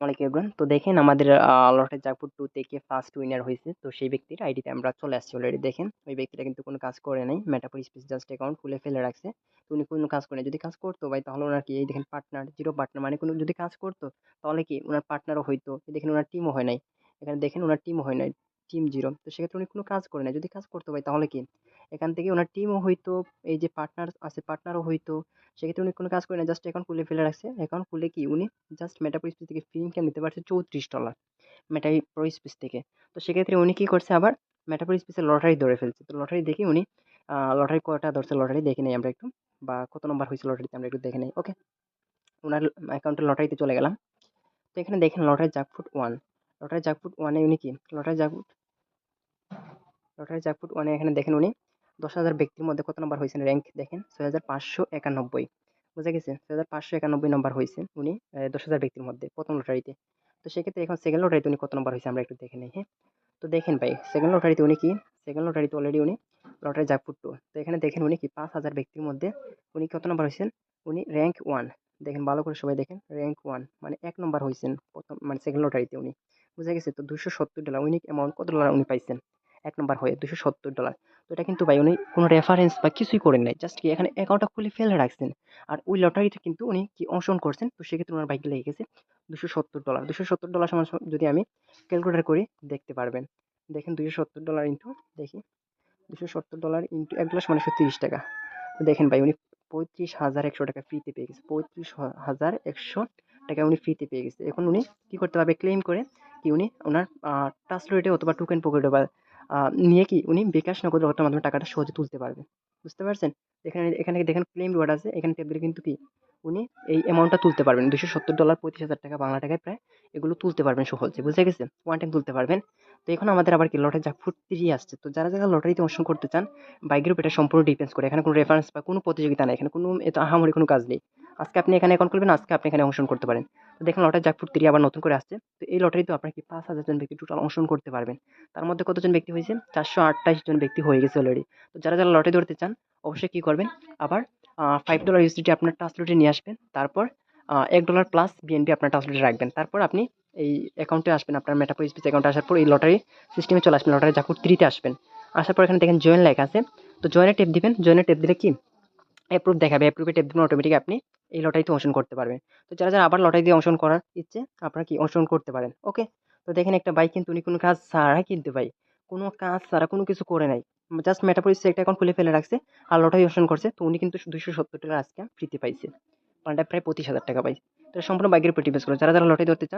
আসসালামাইকুম এভরিওয়ান তো দেখেন আমাদের লটের জাগপুর টু থেকে ফার্স্ট উইনার হয়েছে। তো সেই ব্যক্তির আইডিতে আমরা চলে আসছি অলরেডি দেখেন। ওই ব্যক্তিটা কিন্তু কোনো কাজ করে নাই। মেটাপুর স্পেস জাস্ট অ্যাকাউন্ট খুলে ফেলে রাখছে। তো উনি কোনো কাজ করে নাই। যদি কাজ করতো ভাই, তাহলে ওনার কি এই দেখেন পার্টনার জিরো পার্টনার মানে কোনো যদি কাজ করতো, তাহলে কি ওনার পার্টনারও হইতো? দেখেন ওনার টিমও হয় নাই। এখানে দেখেন ওনার টিমও হয় নাই। টিম জিরো তো সেক্ষেত্রে উনি কোনো কাজ করে নাই। যদি কাজ করতে ভাই, তাহলে কি? এখান থেকে ওনার টিমও হইতো, এই যে পার্টনার আছে পার্টনারও হইতো, সেক্ষেত্রে উনি কোনো কাজ করে না জাস্ট অ্যাকাউন্ট খুলে ফেলে রাখছে। অ্যাকাউন্ট খুলে কি? উনি জাস্ট মেটা স্পেস থেকে ফ্রি ইনকাম নিতে পারছে চৌত্রিশ ডলার মেটা প্রো স্পেস থেকে। তো সেক্ষেত্রে উনি কী করছে আবার? মেটা প্রো স্পেসের লটারি ধরে ফেলছে। তো লটারি দেখে উনি লটারি কটা ধরছে লটারি দেখে নেই আমরা একটু, বা কত নম্বর হয়েছে লটারিতে আমরা একটু দেখে নেই। ওকে ওনার অ্যাকাউন্টের লটারিতে চলে গেলাম। তো এখানে দেখেন lottery jackpot one lottery jackpot ওয়ানে উনি কি? লটারি জাকফুট লটারি জাকফুট ওয়ানে এখানে দেখেন উনি দশ হাজার ব্যক্তির মধ্যে কত নম্বর হয়েছেন? র্যাঙ্ক দেখেন, ছয় হাজার পাঁচশো একানব্বই। বুঝা গেছে? ছয় হাজার পাঁচশো একানব্বই নম্বর হয়েছে উনি দশ হাজার ব্যক্তির মধ্যে প্রথম লটারিতে তো সেক্ষেত্রে এখন সেকেন্ড লটারিতে উনি কত নম্বর হয়েছে আমরা একটু দেখে নিই হ্যাঁ? তো দেখেন ভাই সেকেন্ড লটারিতে উনি কি? সেকেন্ড লটারিতে অলরেডি উনি লটারি জাকপুট টু তো এখানে দেখেন উনি কি পাঁচ হাজার ব্যক্তির মধ্যে উনি কত নম্বর হয়েছেন? উনি র্যাঙ্ক ওয়ান দেখেন ভালো করে সবাই দেখেন র্যাঙ্ক ওয়ান মানে এক নম্বর হয়েছেন প্রথম মানে সেকেন্ড লটারিতে উনি। বুঝা গেছে? তো দুশো সত্তর ডলার উনি অ্যামাউন্ট কত ডলার উনি পাইছেন? এক নম্বর হয়ে দুশো সত্তর ডলার তো এটা কিন্তু ভাই উনি কোনো রেফারেন্স বা কিছুই করেন নাই। জাস্ট কি এখানে অ্যাকাউন্টটা খুলে ফেলে রাখছেন। আর ওই লটারিতে কিন্তু উনি কি অংশগ্রহণ করছেন, তো সেক্ষেত্রে ওনার বাইক লেগে গেছে দুশো সত্তর ডলার দুশো সত্তর ডলার সমান যদি আমি ক্যালকুলেটার করি, দেখতে পারবেন। দেখেন দুশো সত্তর ডলার ইন্টু দেখি। দুশো সত্তর ডলার ইন্টু এক ডলার মানে তিরিশ টাকা। তো দেখেন ভাই উনি পঁয়ত্রিশ হাজার একশো টাকা ফ্রিতে পেয়ে গেছে। পঁয়ত্রিশ হাজার একশো টাকা উনি ফ্রিতে পেয়ে গেছে। এখন উনি কী করতে পারবে ক্লেম করে কি উনি ওনার ট্রান্সলেটে অথবা টোকেন পকেটে বা নিয়ে কি উনি বিকাশ নগদ রকেটের মাধ্যমে টাকাটা সহজে তুলতে পারবে। বুঝতে পারছেন? এখানে এখানে দেখেন ক্লেম রিওয়ার্ড আছে। এখানে টেপ দিলে কিন্তু কি? উনি এই অ্যামাউন্টটা তুলতে পারবেন। দুশো সত্তর ডলার পঁয়ত্রিশ হাজার টাকা, বাংলা টাকায় প্রায় এগুলো তুলতে পারবেন সহজে। বুঝে গেছে ওয়ান টাইম তুলতে পারবেন। তো এখন আমাদের আবার কি? লটারি জাকফুট থ্রি আসছে। তো যারা যারা লটারিতে অংশগ্রহণ করতে চান বাইকের উপর এটা সম্পূর্ণ ডিপেন্ডস করে। এখানে কোনো রেফারেন্স বা কোনো প্রতিযোগিতা নেই। এখানে কোনো এত আহামরি কোনো কাজ নেই। আজকে আপনি এখানে অ্যাকাউন্ট করবেন আজকে আপনি এখানে অংশগ্রহণ করতে পারেন। দেখেন লটারি জাকফুট থ্রি আবার নতুন করে আসছে। তো এই লটারিতে আপনার কি পাঁচ হাজার জন ব্যক্তি টোটাল অংশগ্রহণ করতে পারবেন। তার মধ্যে কতজন ব্যক্তি হয়েছে? চারশো আটাইশ জন ব্যক্তি হয়ে গেছে অলরেডি তো যারা যারা লটারি ধরতে চান, অবশ্যই কী করবেন? আবার ফাইভ ডলার ইউসিটি আপনার টাসলুটে নিয়ে আসবেন। তারপর এক ডলার প্লাস বিএনপি আপনার টাসলুটে রাখবেন। তারপর আপনি এই অ্যাকাউন্টে আসবেন আপনার মেটাপো স্পিস অ্যাকাউন্টে আসার পর এই লটারি সিস্টেমে চলে আসবেন লটারি জাকুর থ্রিতে আসবেন। আসার পর এখানে দেখেন জয়েন লেখা আছে। তো জয়েনে টেপ দিবেন। জয়েনে টেপ দিলে কি? অ্যাপ্রুভ দেখাবে। অ্যাপ্রুভে টেপ দিবেন অটোমেটিক আপনি এই লটারিতে অংশগ্রহণ করতে পারবেন। তো যারা যারা আবার লটারি দিয়ে অংশগ্রহণ করার ইচ্ছে, আপনারা কি অংশগ্রহণ করতে পারেন? ওকে তো দেখেন একটা বাইক কিন্তু, উনি কোনো কাজ ছাড়া কিনতে পাই কোনো কাজ ছাড়া কোনো কিছু করে নাই। জাস্ট মেটাপোলিস একটা অ্যাকাউন্ট খুলে ফেলে রাখছে আর লটারি অংশগ্রহণ করছে। তো উনি কিন্তু দুশো সত্তর টাকা আজকে ফ্রিতে পাইছে। মানে প্রায় পঁচিশ হাজার টাকা পাইছে তো সম্পূর্ণ বাইকের উপর ডিপেন্ড করে। যারা যারা লটারি ধরতে চান